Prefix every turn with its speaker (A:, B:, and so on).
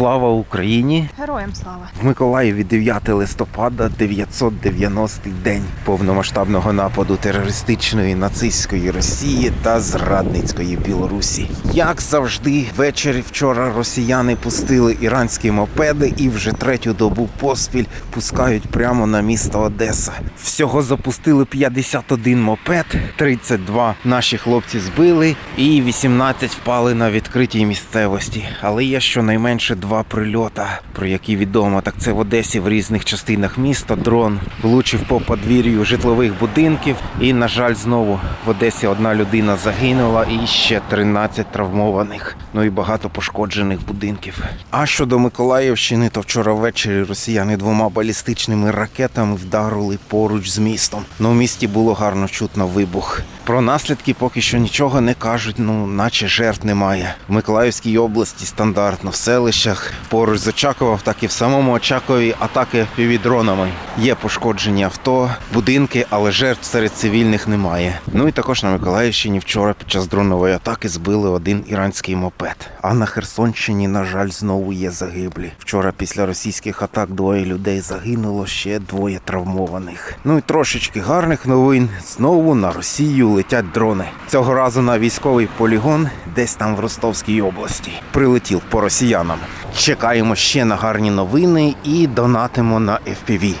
A: Слава Україні!
B: Героям слава.
A: В Миколаєві 9 листопада, 990-й день повномасштабного нападу терористичної нацистської Росії та зрадницької Білорусі. Як завжди, ввечері вчора росіяни пустили іранські мопеди і вже третю добу поспіль пускають прямо на місто Одеса. Всього запустили 51 мопед, 32 наші хлопці збили, і 18 впали на відкритій місцевості. Але є щонайменше два прильота, про які відомо. Так це в Одесі в різних частинах міста. Дрон влучив по подвір'ю житлових будинків. І, на жаль, знову в Одесі одна людина загинула і ще 13 травмованих. Ну і багато пошкоджених будинків. А щодо Миколаївщини, то вчора ввечері росіяни двома балістичними ракетами вдарили поруч з містом. Ну, в місті було гарно чутно вибух. Про наслідки поки що нічого не кажуть, ну наче жертв немає. В Миколаївській області стандартно в селищах поруч з Очакова, так і в самому Очакові атаки півдронами. Є пошкоджені авто, будинки, але жертв серед цивільних немає. Ну і також на Миколаївщині вчора під час дронової атаки збили один іранський мопед. А на Херсонщині, на жаль, знову є загиблі. Вчора після російських атак двоє людей загинуло, ще двоє травмованих. Ну і трошечки гарних новин. Знову на Росію летять дрони. Цього разу на військовий полігон, десь там в Ростовській області. Прилетів по росіянам. Чекаємо ще на гарні новини і донатимо на FPV.